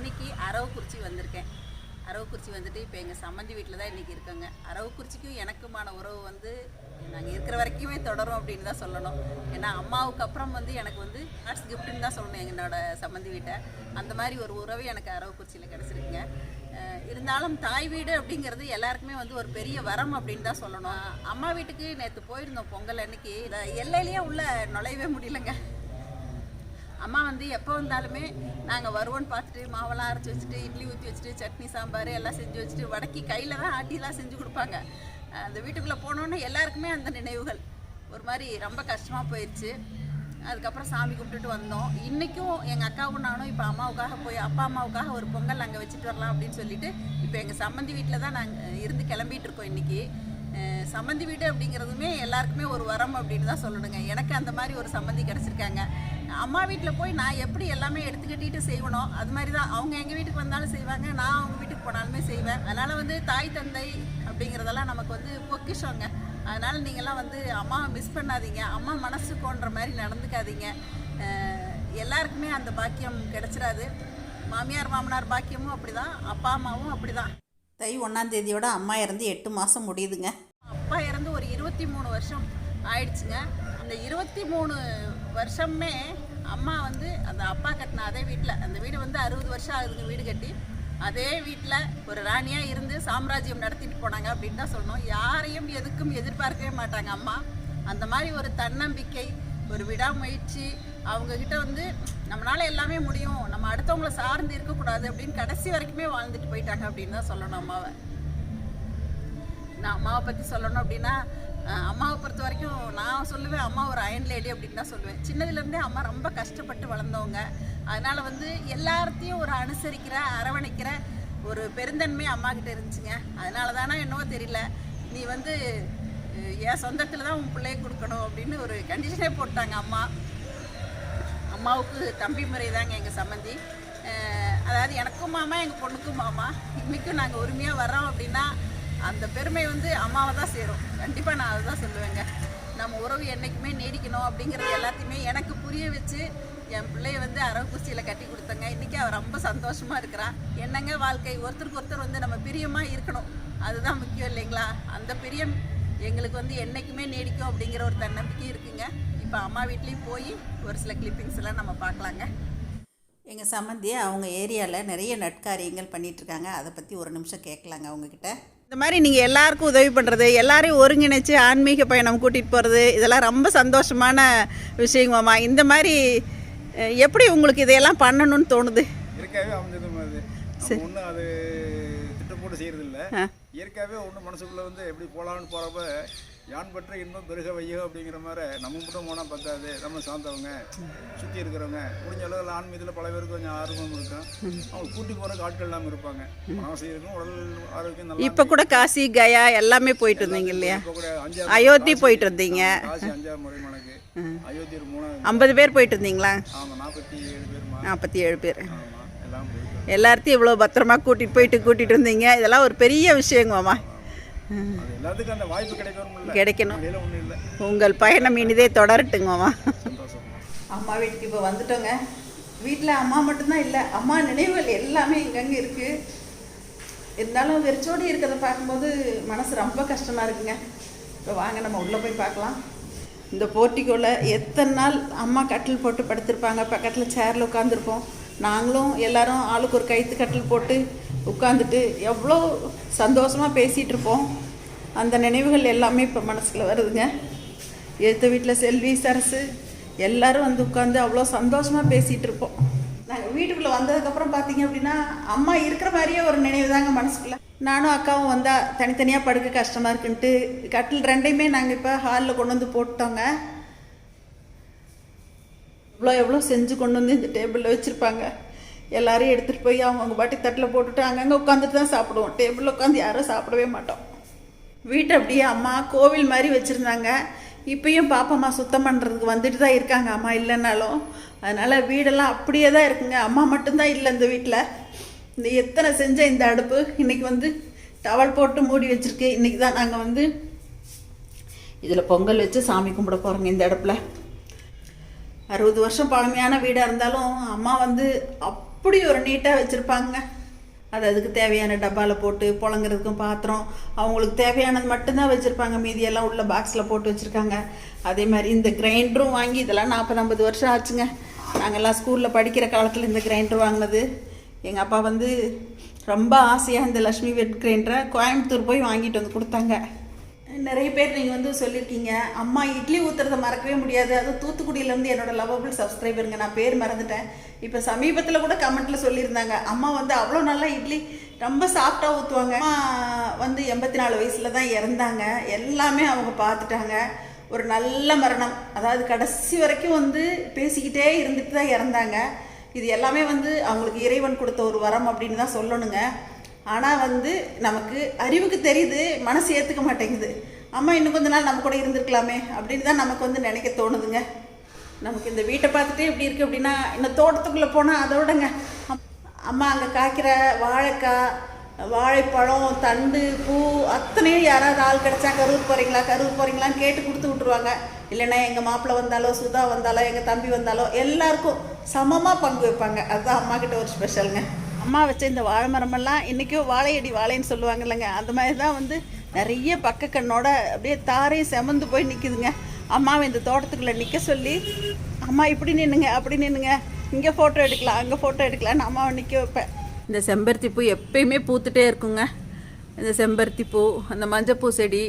இன்னைக்கு அரவக்குறிச்சி வந்திருக்கேன். அரவக்குறிச்சி வந்துட்டு இப்போ எங்கள் சம்மந்தி வீட்டில் தான் இன்றைக்கி இருக்கேங்க. அரவக்குறிச்சிக்கும் எனக்குமான உறவு வந்து நாங்கள் இருக்கிற வரைக்குமே தொடரும் அப்படின்னு தான் சொல்லணும். ஏன்னா அம்மாவுக்கு அப்புறம் வந்து எனக்கு வந்து ஆர்ட்ஸ் கிஃப்ட்டுன்னு தான் சொல்லணும் என்னோட சம்மந்தி வீட்டை. அந்த மாதிரி ஒரு உறவு எனக்கு அரவக்குறிச்சியில் கிடச்சிருக்குங்க. இருந்தாலும் தாய் வீடு அப்படிங்கிறது எல்லாருக்குமே வந்து ஒரு பெரிய வரம் அப்படின்னு தான் சொல்லணும். அம்மா வீட்டுக்கு நேற்று போயிருந்தோம் பொங்கல் அன்னைக்கு. எல்லையிலேயே உள்ள நுழையவே முடியலங்க. அம்மா வந்து எப்போ வந்தாலுமே நாங்கள் வருவோன்னு பார்த்துட்டு மாவெல்லாம் அரைச்சி வச்சுட்டு இட்லி ஊற்றி வச்சுட்டு சட்னி சாம்பார் எல்லாம் செஞ்சு வச்சுட்டு வடக்கி கையில் தான் ஆட்டிலாம் செஞ்சு கொடுப்பாங்க. அந்த வீட்டுக்குள்ளே போனோன்னே எல்லாருக்குமே அந்த நினைவுகள். ஒரு மாதிரி ரொம்ப கஷ்டமாக போயிடுச்சு அதுக்கப்புறம் சாமி கும்பிட்டுட்டு வந்தோம். இன்றைக்கும் எங்கள் அக்காவும் நானும் இப்போ அம்மாவுக்காக போய் அப்பா அம்மாவுக்காக ஒரு பொங்கல் அங்கே வச்சுட்டு வரலாம் அப்படின்னு சொல்லிட்டு இப்போ எங்கள் சம்மந்தி வீட்டில் தான் நாங்கள் இருந்து கிளம்பிகிட்டு இருக்கோம் இன்றைக்கி சம்மந்தி வீடு அப்படிங்கிறதுமே எல்லாருக்குமே ஒரு வரம் அப்படின்னு தான் சொல்லணுங்க. எனக்கு அந்த மாதிரி ஒரு சம்மந்தி கிடச்சிருக்காங்க. அம்மா வீட்டில் போய் நான் எப்படி எல்லாமே எடுத்துக்கட்டிட்டு செய்வனோ அது மாதிரி தான். அவங்க எங்கள் வீட்டுக்கு வந்தாலும் செய்வாங்க நான் அவங்க வீட்டுக்கு போனாலுமே செய்வேன். அதனால் வந்து தாய் தந்தை அப்படிங்கிறதெல்லாம் நமக்கு வந்து பொக்கிஷங்க. அதனால் நீங்கள்லாம் வந்து அம்மாவை மிஸ் பண்ணாதீங்க. அம்மா மனசு கோன்ற மாதிரி நடந்துக்காதீங்க. எல்லாருக்குமே அந்த பாக்கியம் கிடச்சிடாது மாமியார் மாமனார் பாக்கியமும் அப்படிதான். அப்பா அம்மாவும் அப்படிதான். தை ஒன்றாந்தேதியோட அம்மா இறந்து எட்டு மாதம் முடியுதுங்க. அப்பா இறந்து ஒரு இருபத்தி மூணு வருஷம் ஆயிடுச்சுங்க. அந்த இருபத்தி மூணு வருஷமே அம்மா வந்து அந்த அப்பா கட்டின அதே வீட்டில் அந்த வீடு வந்து அறுபது வருஷம் ஆகுதுங்க வீடு கட்டி. அதே வீட்டில் ஒரு ராணியாக இருந்து சாம்ராஜ்யம் நடத்திட்டு போனாங்க அப்படின்னு தான் சொல்லணும். யாரையும் எதுக்கும் எதிர்பார்க்கவே மாட்டாங்க அம்மா. அந்த மாதிரி ஒரு தன்னம்பிக்கை ஒரு விடாமுயற்சி அவங்கக்கிட்ட வந்து நம்மளால எல்லாமே முடியும். நம்ம அடுத்தவங்களை சார்ந்து இருக்கக்கூடாது அப்படின்னு கடைசி வரைக்குமே வாழ்ந்துட்டு போயிட்டாங்க அப்படின்னு தான் சொல்லணும் அம்மாவை. நான் அம்மாவை பற்றி சொல்லணும் அப்படின்னா அம்மாவை பொறுத்த வரைக்கும் நான் சொல்லுவேன் அம்மா ஒரு அயன் லேடி அப்படின்னு தான் சொல்லுவேன். சின்னதுலேருந்தே அம்மா ரொம்ப கஷ்டப்பட்டு வளர்ந்தவங்க. அதனால் வந்து எல்லாத்தையும் ஒரு அனுசரிக்கிற அரவணைக்கிற ஒரு பெருந்தன்மை அம்மா கிட்ட இருந்துச்சுங்க. அதனால தானே என்னவோ தெரியல. நீ வந்து என் சொந்தத்தில் தான் உன் பிள்ளைய கொடுக்கணும் அப்படின்னு ஒரு கண்டிஷனே போட்டாங்க அம்மா. அம்மாவுக்கு தம்பி முறை தாங்க எங்கள் சம்மந்தி அதாவது எனக்கும் மாமா எங்கள் பொண்ணுக்கும் மாமா. இன்றைக்கும் நாங்கள் உரிமையாக வர்றோம் அப்படின்னா அந்த பெருமை வந்து அம்மாவை தான் சேரும். கண்டிப்பாக நான் அதை தான் சொல்லுவேங்க. நம்ம உறவு என்றைக்குமே நீடிக்கணும் அப்படிங்கிறது எல்லாத்தையுமே எனக்கு புரிய வச்சு என் பிள்ளைய வந்து அரவக்குறிச்சியில் கட்டி கொடுத்தங்க. இன்றைக்கி அவள் ரொம்ப சந்தோஷமாக இருக்கிறா. என்னங்க வாழ்க்கை? ஒருத்தருக்கு ஒருத்தர் வந்து நம்ம பிரியமாக இருக்கணும். அதுதான் முக்கியம் இல்லைங்களா? அந்த பிரியம் எங்களுக்கு வந்து என்றைக்குமே நீடிக்கும் அப்படிங்கிற ஒரு தன்னம்பிக்கை இருக்குங்க. இப்போ அம்மா வீட்லேயும் போய் ஒரு சில கிளிப்பிங்ஸ் எல்லாம் நம்ம பார்க்கலாங்க. எங்கள் சம்மந்தி அவங்க ஏரியாவில் நிறைய நட்காரியங்கள் பண்ணிகிட்ருக்காங்க அதை பற்றி ஒரு நிமிஷம் கேட்கலாங்க அவங்கக்கிட்ட இந்த மாதிரி நீங்கள் எல்லாருக்கும் உதவி பண்ணுறது எல்லாரையும் ஒருங்கிணைச்சு ஆன்மீக பயணம் கூட்டிகிட்டு போகிறது இதெல்லாம் ரொம்ப சந்தோஷமான விஷயமாம்மா இந்த மாதிரி எப்படி உங்களுக்கு இதையெல்லாம் பண்ணணும்னு தோணுது? இயற்கையாகவே அமைஞ்சது அது நம்ம ஒன்றும் அது திட்டம் போட்டு செய்யறது இல்ல இயற்கையாகவே ஒன்று மனசுக்குள்ள வந்து எப்படி போகலான்னு போகிறப்ப யான் பெற்ற இன்பம் பெருக வையோ அப்படிங்கிற மாதிரி நம்ம மட்டும் போனால் பத்தாது. நம்ம சார்ந்தவங்க சுற்றி இருக்கிறவங்க. முடிஞ்ச அளவில் ஆன்மீகத்தில் பல பேருக்கு கொஞ்சம் ஆர்வம் இருக்கும். அவங்க கூட்டி போகிறக்கு ஆட்கள் இல்லாமல் இருப்பாங்க. மனசு இருக்கும் உடல் ஆரோக்கியம் நல்லா இப்போ கூட காசி கயா எல்லாமே போயிட்டு இருந்தீங்க இல்லையா? இப்போ கூட அஞ்சாறு அயோத்தி போயிட்டு இருந்தீங்க. காசி அஞ்சாறு முறை மணக்கு அயோத்தி ஒரு மூணாவது ஐம்பது பேர் போயிட்டு இருந்தீங்களா? ஆமாம் நாற்பத்தி ஏழு பேருமா நாற்பத்தி ஏழு பேர். ஆமாம் எல்லாம் போயிட்டு. இவ்வளோ பத்திரமா கூட்டிகிட்டு போயிட்டு கூட்டிகிட்டு இருந்தீங்க. இதெல்லாம் ஒரு பெரிய விஷயங்கம்மா எல்லாத்துக்கும் அந்த வாய்ப்பு கிடைக்கணும். இல்லை. கிடைக்கணும் உங்கள் பயணம் இனிதே தொடரட்டுங்கம்மா. சந்தோஷம். அம்மா வீட்டுக்கு இப்போ வந்துட்டோங்க. வீட்டில் அம்மா மட்டும்தான் இல்லை. அம்மா நினைவுகள் எல்லாமே இங்கங்கே இருக்குது இருந்தாலும் வெறிச்சோடி இருக்கிறத பார்க்கும்போது மனசு ரொம்ப கஷ்டமாக இருக்குங்க. இப்போ வாங்க நம்ம உள்ளே போய் பார்க்கலாம். இந்த போர்ட்டிக்கோவில் எத்தனை நாள் அம்மா கட்டில் போட்டு படுத்திருப்பாங்க? பக்கத்தில் சேரில் உட்காந்துருப்போம் நாங்களும் எல்லாரும் ஆளுக்கு ஒரு கைத்து கட்டில் போட்டு உட்காந்துட்டு எவ்வளோ சந்தோஷமாக பேசிகிட்டு இருப்போம். அந்த நினைவுகள் எல்லாமே இப்போ மனசில் வருதுங்க. எழுத்த வீட்டில் செல்வி சரசு எல்லோரும் வந்து உட்காந்து அவ்வளோ சந்தோஷமாக பேசிகிட்டு இருப்போம். நாங்கள் வீட்டுக்குள்ளே வந்ததுக்கப்புறம் பார்த்தீங்க அப்படின்னா அம்மா இருக்கிற மாதிரியே ஒரு நினைவு தாங்க மனசுக்குள்ள. நானும் அக்காவும் வந்தால் தனித்தனியாக படுக்க கஷ்டமாக இருக்குன்ட்டு கட்டில் ரெண்டையுமே நாங்கள் இப்போ ஹாலில் கொண்டு வந்து போட்டோங்க. இவ்வளோ எவ்வளோ செஞ்சு கொண்டு வந்து இந்த டேபிளில் வச்சுருப்பாங்க. எல்லாரையும் எடுத்துகிட்டு போய் அவங்க பாட்டி தட்டில் போட்டுட்டு அங்கங்கே உட்காந்துட்டு தான் சாப்பிடுவோம். டேபிளில் உட்காந்து யாரும் சாப்பிடவே மாட்டோம். வீட்டை அப்படியே அம்மா கோவில் மாதிரி வச்சுருந்தாங்க. இப்பயும் பாப்பம்மா சுத்தம் பண்ணுறதுக்கு வந்துட்டு தான் இருக்காங்க. அம்மா இல்லைன்னாலும். அதனால் வீடெல்லாம் அப்படியே தான் இருக்குங்க. அம்மா மட்டும்தான் இல்லை இந்த வீட்டில் இந்த எத்தனை செஞ்ச இந்த அடுப்பு. இன்றைக்கி வந்து டவல் போட்டு மூடி வச்சுருக்கு. இன்றைக்கி தான் நாங்கள் வந்து இதில் பொங்கல் வச்சு சாமி கும்பிட போகிறோங்க இந்த அடுப்பில். அறுபது வருஷம் பழமையான வீடாக இருந்தாலும் அம்மா வந்து அப் அப்படி ஒரு நீட்டாக வச்சுருப்பாங்க. அது அதுக்கு தேவையான டப்பாவில் போட்டு புழங்குறதுக்கும் பாத்திரம். அவங்களுக்கு தேவையானது மட்டும்தான் வச்சுருப்பாங்க. மீதியெல்லாம் உள்ள பாக்ஸில் போட்டு வச்சுருக்காங்க. அதே மாதிரி இந்த கிரைண்டரும் வாங்கி இதெல்லாம் நாற்பது ஐம்பது வருஷம் ஆச்சுங்க. நாங்கள்லாம் ஸ்கூலில் படிக்கிற காலத்தில் இந்த கிரைண்டர் வாங்கினது. எங்கள் அப்பா வந்து ரொம்ப ஆசையாக இந்த லக்ஷ்மி வெட் கிரைண்டரை கோயம்புத்தூர் போய் வாங்கிட்டு வந்து கொடுத்தாங்க. நிறைய பேர் நீங்கள் வந்து சொல்லியிருக்கீங்க அம்மா இட்லி ஊற்றுறத மறக்கவே முடியாது. அதுவும் தூத்துக்குடியிலேருந்து என்னோட லவபிள் சப்ஸ்கிரைபருங்க நான் பேர் மறந்துட்டேன். இப்போ சமீபத்தில் கூட கமெண்ட்டில் சொல்லியிருந்தாங்க. அம்மா வந்து அவ்வளோ நல்லா இட்லி ரொம்ப சாஃப்டாக ஊற்றுவாங்க அம்மா வந்து எண்பத்தி நாலு வயசில் தான் இறந்தாங்க. எல்லாமே அவங்க பார்த்துட்டாங்க. ஒரு நல்ல மரணம். அதாவது கடைசி வரைக்கும் வந்து பேசிக்கிட்டே இருந்துட்டு தான் இறந்தாங்க. இது எல்லாமே வந்து அவங்களுக்கு இறைவன் கொடுத்த ஒரு வரம் அப்படின்னு தான் சொல்லணுங்க. ஆனால் வந்து நமக்கு அறிவுக்கு தெரியுது மனசு ஏற்றுக்க மாட்டேங்குது. அம்மா இன்னும் கொஞ்ச நாள் நம்ம கூட இருந்திருக்கலாமே அப்படின்னு தான் நமக்கு வந்து நினைக்க தோணுதுங்க. நமக்கு இந்த வீட்டை பார்த்துட்டே எப்படி இருக்குது அப்படின்னா இந்த தோட்டத்துக்குள்ளே போனால் அதோடங்க அம்மா அங்கே காய்க்கிற வாழைக்காய் வாழைப்பழம் தண்டு பூ அத்தனையும் யாராவது ஆள் கிடைச்சா கரூர் போகிறீங்களா கரூர் போகிறீங்களான்னு கேட்டு கொடுத்து விட்ருவாங்க இல்லைன்னா எங்கள் மாப்பிள்ளை வந்தாலோ சுதா வந்தாலோ எங்கள் தம்பி வந்தாலோ எல்லாருக்கும் சமமாக பங்கு வைப்பாங்க. அதுதான் அம்மாக்கிட்ட ஒரு ஸ்பெஷலுங்க அம்மா வச்ச இந்த வாழை மரமெல்லாம் இன்றைக்கும் வாழையடி வாழைன்னு சொல்லுவாங்க இல்லைங்க. அந்த மாதிரி தான் வந்து நிறைய பக்க கண்ணோட அப்படியே தாரையும் செமந்து போய் நிற்குதுங்க அம்மாவை இந்த தோட்டத்துக்குள்ளே நிற்க சொல்லி அம்மா இப்படி நின்னுங்க அப்படி நின்னுங்க. இங்கே ஃபோட்டோ எடுக்கலாம் அங்கே ஃபோட்டோ எடுக்கலாம்னு அம்மாவை நிற்க வைப்பேன். இந்த செம்பருத்தி பூ எப்பயுமே பூத்துட்டே இருக்குங்க. இந்த செம்பருத்தி பூ அந்த மஞ்சப்பூ செடி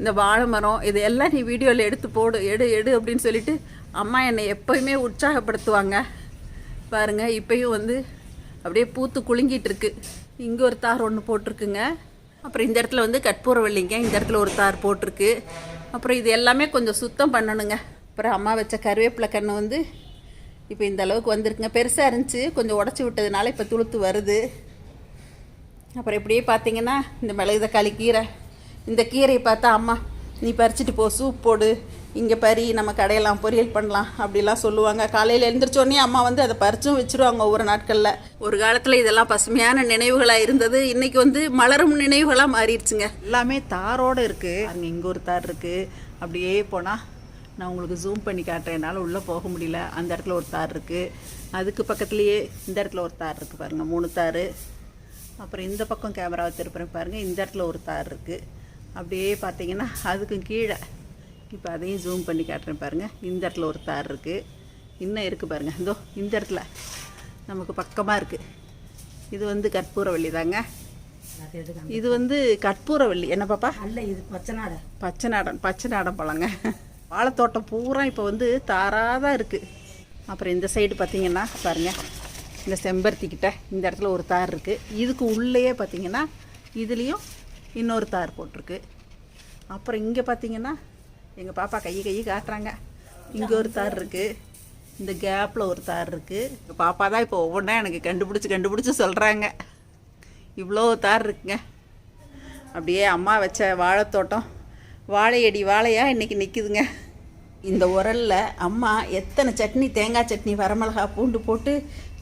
இந்த வாழை மரம் இது எல்லாம் நீ வீடியோவில் எடுத்து போடு எடு எடு அப்படின்னு சொல்லிட்டு அம்மா என்னை எப்பயுமே உற்சாகப்படுத்துவாங்க. பாருங்கள் இப்போயும் வந்து அப்படியே பூத்து குலுங்கிட்டு இருக்கு இங்கே ஒரு தார் ஒன்று போட்டிருக்குங்க. அப்புறம் இந்த இடத்துல வந்து கற்பூரவள்ளிங்க இந்த இடத்துல ஒரு தார் போட்டிருக்கு. அப்புறம் இது எல்லாமே கொஞ்சம் சுத்தம் பண்ணணுங்க. அப்புறம் அம்மா வச்ச கருவேப்பிலை கன்று வந்து இப்போ இந்த அளவுக்கு வந்திருக்குங்க. பெருசாக இருந்துச்சு கொஞ்சம் உடச்சி விட்டதுனால இப்போ துளுத்து வருது. அப்புறம் இப்படியே பார்த்தீங்கன்னா இந்த மிளகு தக்காளி கீரை. இந்த கீரையை பார்த்தா அம்மா நீ பறிச்சுட்டு போ சூப் போடு. இங்கே பறி நம்ம கடையெல்லாம் பொரியல் பண்ணலாம் அப்படிலாம் சொல்லுவாங்க. காலையில் எழுந்திரிச்சோடனே அம்மா வந்து அதை பறிச்சும் வச்சுருவாங்க ஒவ்வொரு நாட்களில். ஒரு காலத்தில் இதெல்லாம் பசுமையான நினைவுகளாக இருந்தது. இன்றைக்கி வந்து மலரும் நினைவுகளாக மாறிடுச்சுங்க. எல்லாமே தாரோடு இருக்குது அங்கே இங்கே ஒரு தார் இருக்குது அப்படியே போனால் நான் உங்களுக்கு ஜூம் பண்ணி காட்டுறேன். என்னால் உள்ளே போக முடியல. அந்த இடத்துல ஒரு தார் இருக்குது அதுக்கு பக்கத்துலேயே இந்த இடத்துல ஒரு தார் இருக்குது பாருங்கள் மூணு தார். அப்புறம் இந்த பக்கம் கேமராவை திருப்புறேன் பாருங்கள் இந்த இடத்துல ஒரு தார் இருக்குது அப்படியே பார்த்தீங்கன்னா அதுக்கும் கீழே இப்போ அதையும் ஜூம் பண்ணி காட்டுறேன் பாருங்கள் இந்த இடத்துல ஒரு தார் இருக்குது இன்னும் இருக்குது பாருங்கள் இதோ இந்த இடத்துல. நமக்கு பக்கமாக இருக்குது இது வந்து கற்பூரவள்ளி தாங்க. இது வந்து கற்பூரவள்ளி. என்ன பாப்பா? அல்ல இது பச்சை நாடை. பச்சை நாடன் பச்சை நாடன் பழங்க வாழைத்தோட்டம் பூரா இப்போ வந்து தாராக தான் இருக்குது அப்புறம் இந்த சைடு பார்த்தீங்கன்னா பாருங்க. இந்த செம்பருத்தி கிட்ட இந்த இடத்துல ஒரு தார் இருக்குது இதுக்கு உள்ளேயே பார்த்தீங்கன்னா இதுலேயும் இன்னொரு தார் போட்டிருக்கு. அப்புறம் இங்கே பார்த்தீங்கன்னா எங்கள் பாப்பா கையை கையை காட்டுறாங்க. இங்கே ஒரு தார் இருக்குது இந்த கேப்பில் ஒரு தார் இருக்குது பாப்பா தான் இப்போ ஒவ்வொன்றா எனக்கு கண்டுபிடிச்சி கண்டுபிடிச்சி சொல்கிறாங்க இவ்வளோ தார் இருக்குங்க. அப்படியே அம்மா வச்ச வாழைத்தோட்டம். வாழையடி வாழையாக இன்றைக்கி நிற்குதுங்க இந்த உரலில் அம்மா எத்தனை சட்னி தேங்காய் சட்னி வரமிளகா பூண்டு போட்டு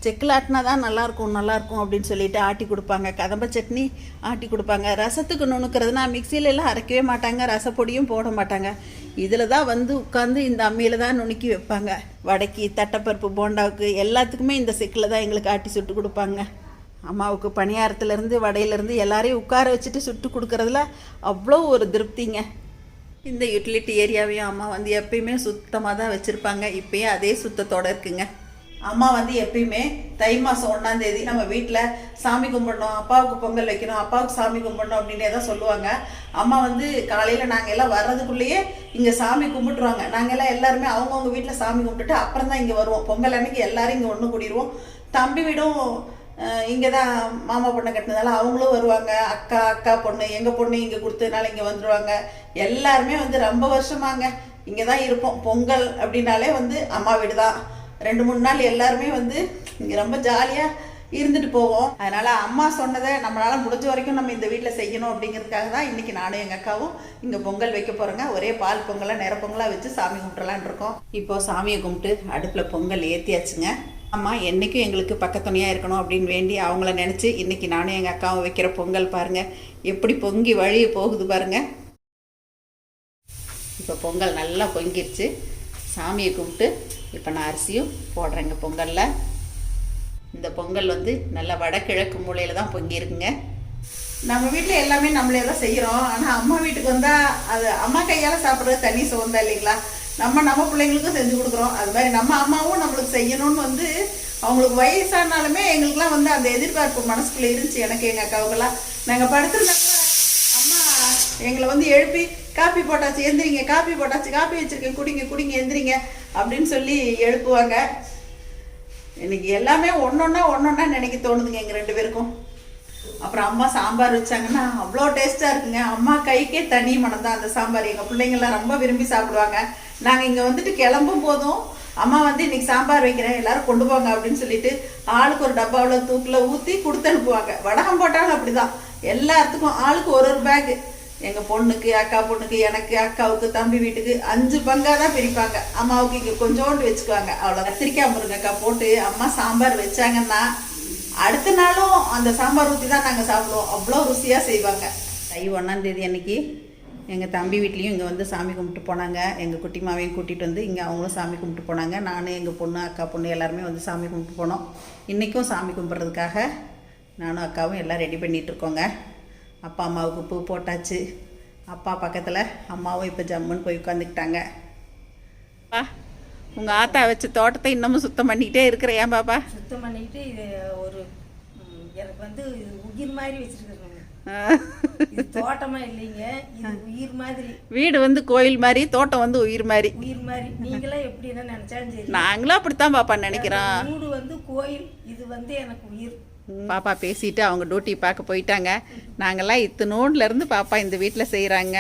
செக்கில் ஆட்டினா தான் நல்லாயிருக்கும் நல்லாயிருக்கும் அப்படின்னு சொல்லிட்டு ஆட்டி கொடுப்பாங்க. கதம்ப சட்னி ஆட்டி கொடுப்பாங்க. ரசத்துக்கு நுணுக்கிறதுனா மிக்சியிலெல்லாம் அரைக்கவே மாட்டாங்க. ரசப்பொடியும் போட மாட்டாங்க. இதில் தான் வந்து உட்காந்து இந்த அம்மியில் தான் நுணுக்கி வைப்பாங்க. வடைக்கு தட்டைப்பருப்பு போண்டாவுக்கு எல்லாத்துக்குமே இந்த செக்கில் தான் எங்களுக்கு ஆட்டி சுட்டு கொடுப்பாங்க. அம்மாவுக்கு பணியாரத்துலேருந்து வடையிலேருந்து எல்லாரையும் உட்கார வச்சுட்டு சுட்டு கொடுக்குறதுல அவ்வளோ ஒரு திருப்திங்க. இந்த யூட்டிலிட்டி ஏரியாவையும் அம்மா வந்து எப்பயுமே சுத்தமாக தான் வச்சுருப்பாங்க. இப்போயும் அதே சுத்தத்தோடு இருக்குங்க. அம்மா வந்து எப்பயுமே தை மாதம் ஒன்றாந்தேதி நம்ம வீட்டில் சாமி கும்பிடணும் அப்பாவுக்கு பொங்கல் வைக்கணும் அப்பாவுக்கு சாமி கும்பிடணும் அப்படின்னே தான் சொல்லுவாங்க. அம்மா வந்து காலையில் நாங்கள் எல்லாம் வர்றதுக்குள்ளேயே இங்கே சாமி கும்பிட்டுருவாங்க. நாங்கள் எல்லாம் எல்லாருமே அவங்கவுங்க வீட்டில் சாமி கும்பிட்டுட்டு அப்புறம் தான் இங்கே வருவோம். பொங்கல் அன்னைக்கு எல்லாரும் இங்கே ஒன்று கூடிடுவோம் தம்பி வீடும் இங்கே தான் மாமா பொண்ணை கட்டினதால அவங்களும் வருவாங்க. அக்கா அக்கா பொண்ணு எங்கள் பொண்ணு இங்கே கொடுத்ததுனால இங்கே வந்துடுவாங்க எல்லாருமே வந்து ரொம்ப வருஷமாங்க இங்கே தான் இருப்போம். பொங்கல் அப்படின்னாலே வந்து அம்மா வீடு தான் ரெண்டு மூணு நாள் எல்லாருமே வந்து இங்கே ரொம்ப ஜாலியாக இருந்துட்டு போவோம். அதனால் அம்மா சொன்னதை நம்மளால் முடிஞ்ச வரைக்கும் நம்ம இந்த வீட்டில் செய்யணும் அப்படிங்கிறதுக்காக தான் இன்றைக்கி நானும் எங்கள் அக்காவும் இங்கே பொங்கல் வைக்க போகிறோங்க ஒரே பால் பொங்கலாக நிற பொங்கலாக வச்சு சாமி கும்பிட்றலான் இருக்கோம். இப்போ சாமியை கும்பிட்டு அடுப்பில் பொங்கல் ஏற்றியாச்சுங்க அம்மா என்றைக்கும் எங்களுக்கு பக்கத்துணையாக இருக்கணும் அப்படின்னு வேண்டி அவங்கள நினச்சி இன்றைக்கி நானும் எங்கள் அக்காவும் வைக்கிற பொங்கல் பாருங்கள் எப்படி பொங்கி வழியே போகுது பாருங்கள் இப்போ பொங்கல் நல்லா பொங்கிடுச்சு சாமியை கும்பிட்டு இப்போ நான் அரிசியும் போடுறேங்க பொங்கலில். இந்த பொங்கல் வந்து நல்ல வடகிழக்கு மூலையில் தான் பொங்கியிருக்குங்க நம்ம வீட்டில் எல்லாமே நம்மளே தான் செய்கிறோம் ஆனால் அம்மா வீட்டுக்கு வந்தால் அது அம்மா கையால் சாப்பிட்றது தனி சுகந்தா இல்லைங்களா? நம்ம நம்ம பிள்ளைங்களுக்கும் செஞ்சு கொடுக்குறோம். அது மாதிரி நம்ம அம்மாவும் நம்மளுக்கு செய்யணும்னு வந்து அவங்களுக்கு வயசானாலுமே எங்களுக்குலாம் வந்து அந்த எதிர்பார்ப்பு மனசுக்குள்ளே இருந்துச்சு. எனக்கு எங்கள் அக்காவுக்கெல்லாம். நாங்கள் படுத்திருந்தா எங்களை வந்து எழுப்பி காப்பி போட்டாச்சு எந்திரிங்க காப்பி போட்டாச்சு காப்பி வச்சுருக்கேன் குடிங்க குடிங்க எந்திரிங்க அப்படின்னு சொல்லி எழுப்புவாங்க. இன்னைக்கு எல்லாமே ஒன்றொன்னா ஒன்றொன்னா நினைக்க தோணுதுங்க எங்கள் ரெண்டு பேருக்கும். அப்புறம் அம்மா சாம்பார் வச்சாங்கன்னா அவ்வளோ டேஸ்ட்டாக இருக்குங்க. அம்மா கைக்கே தனி மனம் தான் அந்த சாம்பார். எங்கள் பிள்ளைங்கள்லாம் ரொம்ப விரும்பி சாப்பிடுவாங்க. நாங்கள் இங்கே வந்துட்டு கிளம்பும் போதும் அம்மா வந்து இன்னைக்கு சாம்பார் வைக்கிறேன் எல்லாரும் கொண்டு போங்க அப்படின்னு சொல்லிட்டு ஆளுக்கு ஒரு டப்பாவில் தூக்கில் ஊற்றி கொடுத்து அனுப்புவாங்க. வடகம் போட்டாலும் அப்படிதான். எல்லாத்துக்கும் ஆளுக்கு ஒரு ஒரு பேக்கு எங்கள் பொண்ணுக்கு அக்கா பொண்ணுக்கு எனக்கு அக்காவுக்கு தம்பி வீட்டுக்கு அஞ்சு பங்காக தான் பிரிப்பாங்க. அம்மாவுக்கு இங்கே கொஞ்சோண்டு வச்சுக்குவாங்க. அவ்வளோ கத்திரிக்காய் முருங்கக்காய் போட்டு அம்மா சாம்பார் வச்சாங்கன்னா அடுத்த நாளும் அந்த சாம்பார் ஊற்றி தான் நாங்கள் சாப்பிடுவோம். அவ்வளோ ருசியாக செய்வாங்க. தை ஒன்றாந்தேதி அன்னைக்கு எங்கள் தம்பி வீட்லேயும் இங்கே வந்து சாமி கும்பிட்டு போனாங்க. எங்கள் குட்டி மாவையும் கூட்டிகிட்டு வந்து இங்கே அவங்களும் சாமி கும்பிட்டு போனாங்க. நானும் எங்கள் பொண்ணு அக்கா பொண்ணு எல்லாருமே வந்து சாமி கும்பிட்டு போனோம். இன்றைக்கும் சாமி கும்பிட்றதுக்காக நானும் அக்காவும் எல்லாம் ரெடி பண்ணிகிட்ருக்கோங்க அப்பா அம்மாவுக்கு பூ போட்டாச்சு. அப்பா பக்கத்தில் அம்மாவும் இப்போ ஜம்முன்னு போய் உட்காந்துக்கிட்டாங்க பா உங்கள் ஆத்தா வச்ச தோட்டத்தை இன்னமும் சுத்தம் பண்ணிக்கிட்டே இருக்கிறேன் பாப்பா? சுத்தம் பண்ணிட்டு இது ஒரு எனக்கு வந்து உயிர் மாதிரி வச்சிருக்கிறேன் தோட்டமா இல்லைங்க. இது உயிர் மாதிரி. வீடு வந்து கோயில் மாதிரி தோட்டம் வந்து உயிர் மாதிரி. உயிர் மாதிரி. நீங்களாம் எப்படி என்ன நினைச்சாலும் சரி. நாங்களும் அப்படித்தான் பாப்பா நினைக்கிறோம். வீடு வந்து கோயில் இது வந்து எனக்கு உயிர். பாப்பா பேசிட்டு அவங்க டியூட்டி பார்க்க போயிட்டாங்க. இத்தனோண்டுல இருந்து பாப்பா இந்த வீட்டில் செய்கிறாங்க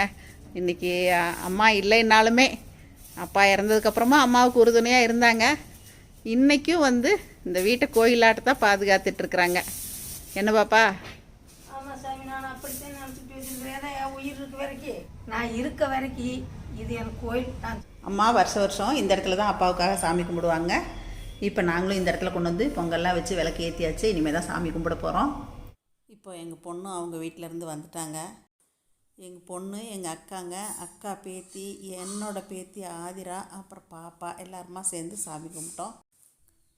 இன்னைக்கு அம்மா இல்லைன்னாலுமே அப்பா இறந்ததுக்கப்புறமா அம்மாவுக்கு உறுதுணையாக இருந்தாங்க. இன்னைக்கும் வந்து இந்த வீட்டை கோயிலாட்ட தான் பாதுகாத்துட்டு இருக்கிறாங்க. என்ன பாப்பா ஆமா சாமி நான் அப்படித்தான் நினைச்சிட்டு வச்சிருக்கிறேன் ஏன்னா என் உயிர் இருக்க வரைக்கும் நான் இருக்க வரைக்கும் இது எனக்கு கோயில் நான் அம்மா வருஷம் வருஷம் இந்த இடத்துல தான் அப்பாவுக்காக சாமி கும்பிடுவாங்க. இப்போ நாங்களும் இந்த இடத்துல கொண்டு வந்து பொங்கல்லாம் வச்சு விளக்கு ஏற்றியாச்சு இனிமேல் தான் சாமி கும்பிட போகிறோம் இப்போ எங்கள் பொண்ணு அவங்க வீட்டிலேருந்து வந்துட்டாங்க. எங்கள் பொண்ணு எங்கள் அக்காங்க அக்கா பேத்தி என்னோட பேத்தி ஆதிரா அப்புறம் பாப்பா எல்லாருமா சேர்ந்து சாமி கும்பிட்டோம்.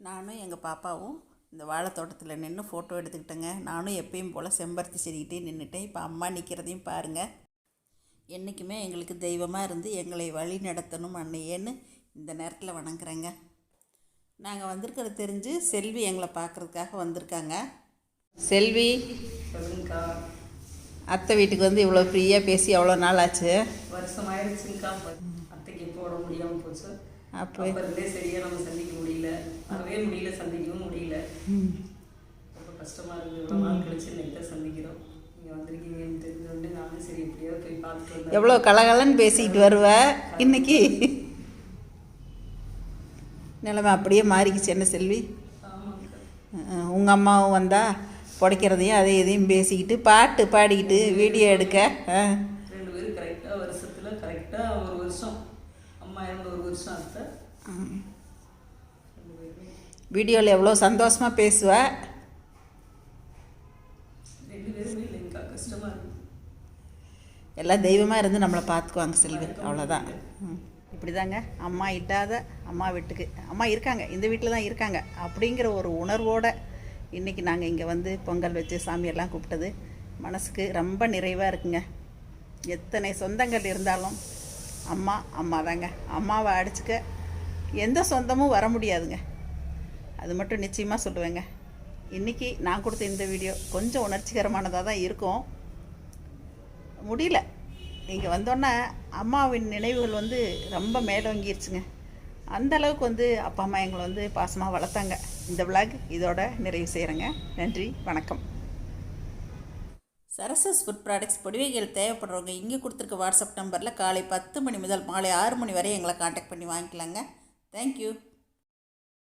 நானும் எங்கள் பாப்பாவும் இந்த வாழைத்தோட்டத்தில் நின்று ஃபோட்டோ எடுத்துக்கிட்டேங்க. நானும் எப்பயும் போல் செம்பருத்தி செடிக்கிட்டே நின்றுட்டேன் இப்போ அம்மா நிற்கிறதையும் பாருங்கள் என்றைக்குமே எங்களுக்கு தெய்வமாக இருந்து எங்களை வழி நடத்தணும் அன்னையேன்னு இந்த நேரத்தில் வணங்குறேங்க. நாங்கள் வந்திருக்கிறது தெரிஞ்சு செல்வி எங்களை பார்க்குறதுக்காக வந்திருக்காங்க. செல்வி அத்தை வீட்டுக்கு வந்து இவ்வளோ ஃப்ரீயாக பேசி எவ்வளோ நாள் ஆச்சு? வருஷம் ஆயிடுச்சுங்கக்கா அத்தைக்கு போட முடியாம போச்சு. அப்போ இருந்தே சரியா நம்ம சந்திக்க முடியல. வரவே முடியல சந்திக்கவும் முடியல. ரொம்ப கஷ்டமா இருக்கு. இவ்வளவு நாள் கழிச்சு இன்னைக்கு தான் சந்திக்கிறோம். வந்திருக்கீங்கன்னு நானும் சரி போய் பார்த்துட்டு எவ்வளோ கலகலன்னு பேசிக்கிட்டு வருவ? இன்னைக்கு நிலைமை அப்படியே மாறிக்கிச்சு. என்ன செல்வி? உங்கள் அம்மாவும் வந்தா புடைக்கிறதையும் அதை இதையும் பேசிக்கிட்டு பாட்டு பாடிக்கிட்டு வீடியோ எடுக்க. ரெண்டு பேரும் கரெக்டா வருஷத்துல கரெக்டா ஒரு வருஷம். அம்மா இறந்த ஒரு வருஷம் அத்தை. வீடியோவில் எவ்வளோ சந்தோஷமாக பேசுவ? ரெண்டு பேருமே இல்லைங்கக்கா கஷ்டமா இருக்கு. எல்லாம் தெய்வமாக இருந்து நம்மளை பார்த்துக்குவாங்க செல்வி அவ்வளோதான் இப்படி தாங்க அம்மா இல்லாத அம்மா வீட்டுக்கு அம்மா இருக்காங்க இந்த வீட்டில் தான் இருக்காங்க. அப்படிங்கிற ஒரு உணர்வோட இன்றைக்கி நாங்கள் இங்கே வந்து பொங்கல் வச்சு சாமியெல்லாம் கூப்பிட்டது மனசுக்கு ரொம்ப நிறைவாக இருக்குங்க. எத்தனை சொந்தங்கள் இருந்தாலும் அம்மா அம்மா தாங்க. அம்மாவை அடிச்சுக்க எந்த சொந்தமும் வர முடியாதுங்க. அது மட்டும் நிச்சயமாக சொல்லுவேங்க. இன்றைக்கி நான் கொடுத்த இந்த வீடியோ கொஞ்சம் உணர்ச்சிகரமானதாக தான் இருக்கும். முடியல. இங்கே வந்தோன்னே அம்மாவின் நினைவுகள் வந்து ரொம்ப மேலோங்கிருச்சுங்க. அந்த அளவுக்கு வந்து அப்பா அம்மா எங்களை வந்து பாசமாக வளர்த்தாங்க. இந்த விளாக் இதோட நிறைவு செய்கிறேங்க நன்றி வணக்கம். சரசஸ் ஃபுட் ப்ராடக்ட்ஸ் பொடிவைகள் தேவைப்படுறவங்க இங்கே கொடுத்துருக்க வாட்ஸ்அப் நம்பரில் காலை பத்து மணி முதல் மாலை ஆறு மணி வரை எங்களை காண்டாக்ட் பண்ணி வாங்கிக்கலாங்க. தேங்க்யூ